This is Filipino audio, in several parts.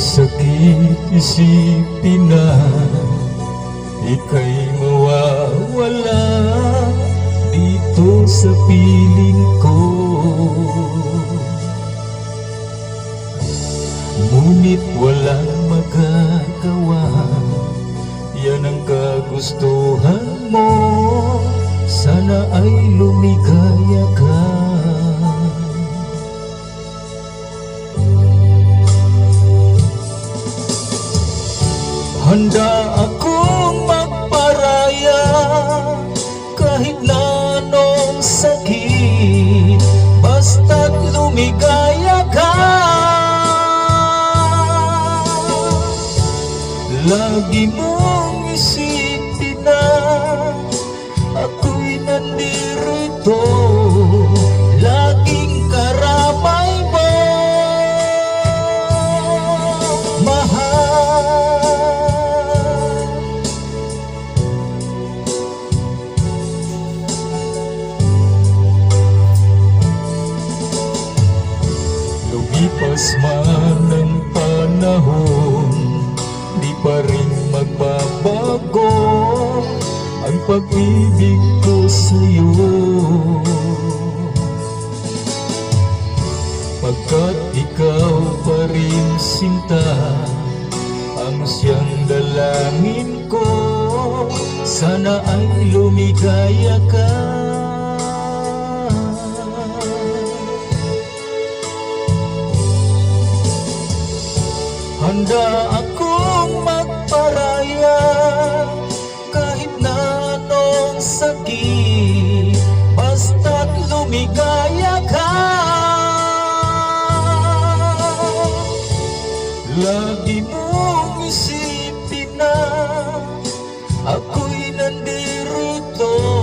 Sakit isipin na Ika'y mawawala Dito sa piling ko. Ngunit walang magagawa Yan ang kagustuhan mo. Sana ay lumigaya ka Handa akong magparaya Kahit na anong sakit Basta't lumigaya ka. Lagi mong isipin na Ako'y nandirito Lumipas man panahon Di pa rin magbabago Ang pag-ibig ko sa'yo. Pagkat ikaw pa rin sinta Ang siyang dalangin ko Sana ay lumigaya ka Handa akong magparaya Kahit na anong sakit Basta't lumigaya ka. Lagi mong isipin na Ako'y nandirito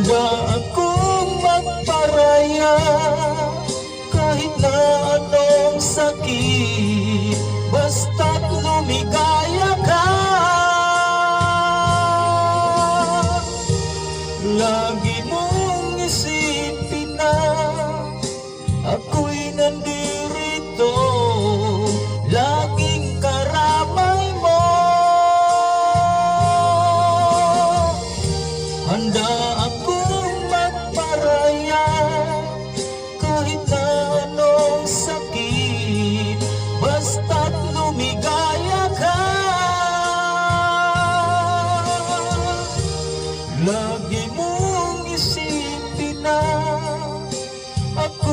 Handa akong magparaya? Kahit na anong sakit Oh,